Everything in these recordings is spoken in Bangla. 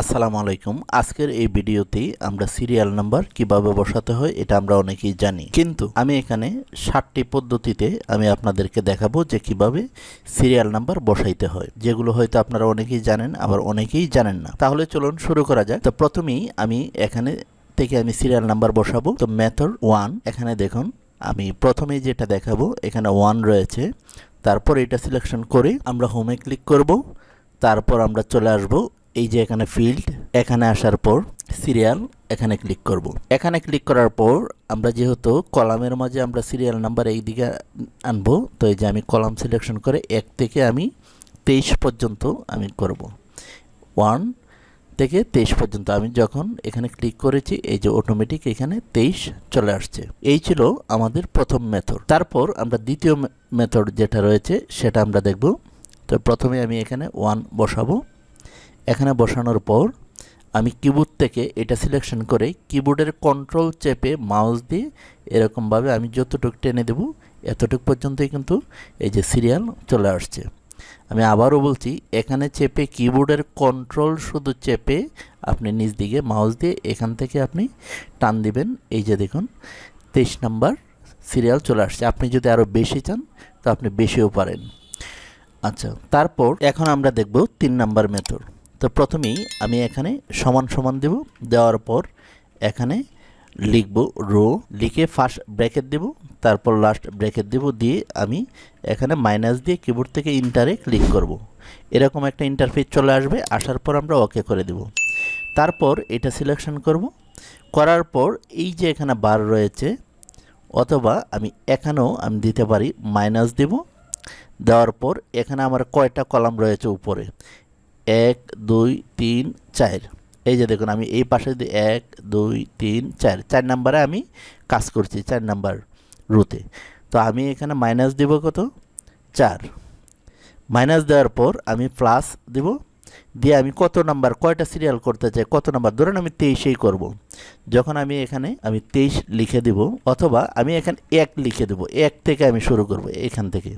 আসসালামু আলাইকুম। আজকের এই ভিডিওতে আমরা সিরিয়াল নাম্বার কীভাবে বসাতে হয় এটা আমরা অনেকেই জানি। কিন্তু আমি এখানে ষাটটি পদ্ধতিতে আমি আপনাদেরকে দেখাবো যে কীভাবে সিরিয়াল নাম্বার বসাইতে হয়। যেগুলো হয়তো আপনারা অনেকেই জানেন, আবার অনেকেই জানেন না। তাহলে চলুন শুরু করা যাক। তো প্রথমেই আমি এখানে থেকে আমি সিরিয়াল নাম্বার বসাবো। তো মেথড ওয়ান, এখানে দেখুন, আমি প্রথমেই যেটা দেখাবো, এখানে ওয়ান রয়েছে। তারপর এটা সিলেকশন করে আমরা হোমে ক্লিক করব। তারপর আমরা চলে আসব এই যে এখানে ফিল্ড এখানে আসার পর সিরিয়াল এখানে ক্লিক করব। এখানে ক্লিক করার পর আমরা যেহেতু কলামের মাঝে আমরা সিরিয়াল নাম্বার এই দিকে আনব, তো এই যে আমি কলাম সিলেকশন করে এক থেকে আমি তেইশ পর্যন্ত আমি করব। ওয়ান থেকে তেইশ পর্যন্ত আমি যখন এখানে ক্লিক করেছি, এই যে অটোমেটিক এখানে তেইশ চলে আসছে। এই ছিল আমাদের প্রথম মেথড তারপর আমরা দ্বিতীয় মেথড যেটা রয়েছে, সেটা আমরা দেখব। তো প্রথমে আমি এখানে ওয়ান বসাবো। এখানে বসানোর পর আমি কিবোর্ড থেকে এটা সিলেকশন করে কিবোর্ডের কন্ট্রোল চেপে মাউস দিয়ে এরকমভাবে আমি যতটুকু টেনে দেব, এতটুকু পর্যন্তই কিন্তু এই যে সিরিয়াল চলে আসছে। আমি আবারও বলছি, এখানে চেপে কিবোর্ডের কন্ট্রোল শুধু চেপে আপনি নিচ দিকে মাউস দিয়ে এখান থেকে আপনি টান দিবেন। এই যে দেখুন, তেইশ নাম্বার সিরিয়াল চলে আসছে। আপনি যদি আরও বেশি চান, তো আপনি বেশিও পারেন। আচ্ছা তারপর এখন আমরা দেখব তিন নাম্বার মেথড তো প্রথমেই আমি এখানে সমান সমান দেব। দেওয়ার পর এখানে লিখব রো, লিখে ফার্স্ট ব্র্যাকেট দেব। তারপর লাস্ট ব্র্যাকেট দেব দিয়ে আমি এখানে মাইনাস দিয়ে কিবোর্ড থেকে ইন্টারে ক্লিক করব। এরকম একটা ইন্টারফেস চলে আসবে। আসার পর আমরা ওকে করে দেব। তারপর এটা সিলেকশন করব। করার পর এই যে এখানে বার রয়েছে, অথবা আমি এখানেও আমি দিতে পারি মাইনাস দেব। দেওয়ার পর এখানে আমার কয়টা কলাম রয়েছে উপরে। এক, দুই, তিন, চার। এই যে দেখুন, আমি এই পাশে দিয়ে এক, দুই, তিন, চার। চার নাম্বারে আমি কাজ করছি, চার নাম্বার রুতে। তো আমি এখানে মাইনাস দেব কত? চার। মাইনাস দেওয়ার পর আমি প্লাস দেব দিয়ে আমি কত নাম্বার, কয়টা সিরিয়াল করতে চাই, কত নাম্বার, ধরেন আমি তেইশেই করব। যখন আমি এখানে, আমি তেইশ লিখে দেব, অথবা আমি এখানে এক লিখে দেব, এক থেকে আমি শুরু করব এখান থেকে।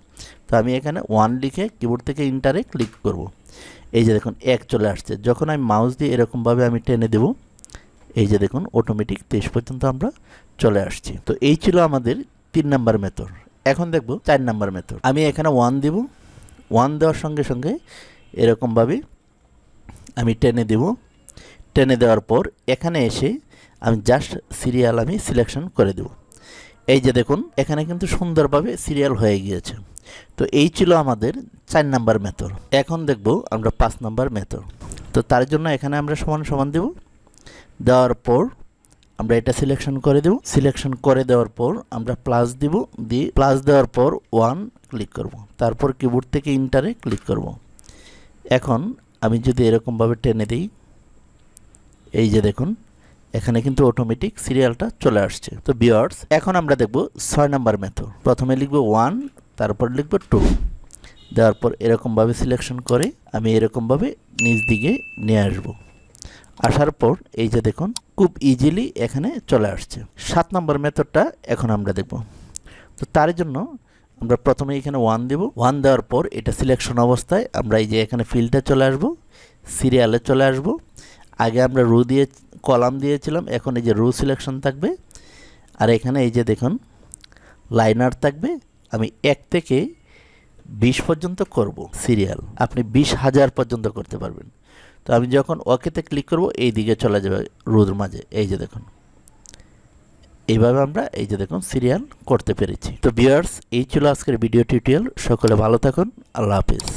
তো আমি এখানে ওয়ান লিখে কিবোর্ড থেকে ইন্টারে ক্লিক করব। এই যে দেখুন, এক চলে আসছে। যখন আমি মাউস দিয়ে এরকমভাবে আমি টেনে দেব, এই যে দেখুন অটোমেটিক তেইশ পর্যন্ত আমরা চলে আসছি। তো এই ছিল আমাদের তিন নাম্বার মেথড এখন দেখব চার নাম্বার মেথড আমি এখানে ওয়ান দেব। ওয়ান দেওয়ার সঙ্গে সঙ্গে এরকমভাবে আমি টেনে দেব। টেনে দেওয়ার পর এখানে এসে আমি জাস্ট সিরিয়াল আমি সিলেকশন করে দেব। এই যে দেখুন, এখানে কিন্তু সুন্দরভাবে সিরিয়াল হয়ে গিয়েছে। তো এই ছিল আমাদের চার নাম্বার মেথড এখন দেখব আমরা পাঁচ নাম্বার মেথড তো তার জন্য এখানে আমরা সমান সমান দেব। দেওয়ার পর আমরা এটা সিলেকশন করে দেব। সিলেকশন করে দেওয়ার পর আমরা প্লাস দিব। দিয়ে প্লাস দেওয়ার পর ওয়ান ক্লিক করব। তারপর কিবোর্ড থেকে ইন্টারে ক্লিক করব। এখন আমি যদি এরকমভাবে টেনে দিই, এই যে দেখুন, এখানে কিন্তু অটোমেটিক সিরিয়ালটা চলে আসছে। তো বিয়ার্স এখন আমরা দেখব ছয় নাম্বার মেথড প্রথমে লিখব ওয়ান তারপর লিখব টু দেওয়ার পর এরকমভাবে সিলেকশন করে আমি এরকমভাবে নিজ দিকে নিয়ে আসব। আসার পর এই যে দেখুন, খুব ইজিলি এখানে চলে আসছে। সাত নম্বর মেথডটা এখন আমরা দেখব। তো তার জন্য আমরা প্রথমে এখানে ওয়ান দেব। ওয়ান দেওয়ার পর এটা সিলেকশন অবস্থায় আমরা এই যে এখানে ফিল্ডে চলে আসব সিরিয়ালে চলে আসব। আগে আমরা রু দিয়ে কলাম দিয়েছিলাম, এখন এই যে রু সিলেকশন থাকবে। আর এখানে এই যে দেখুন লাইনার থাকবে। আমি এক থেকে বিশ পর্যন্ত করব সিরিয়াল আপনি বিশ হাজার পর্যন্ত করতে পারবেন। তো আমি যখন ওকেতে ক্লিক করব, এই দিকে চলে যাবে রুদ মাঝে। এই যে দেখুন। এইভাবে আমরা এই যে দেখুন সিরিয়াল করতে পেরেছি। তো বিয়ার্স এই ছিল আজকের ভিডিও টিউটোরিয়াল সকলে ভালো থাকুন। আল্লাহ হাফিজ।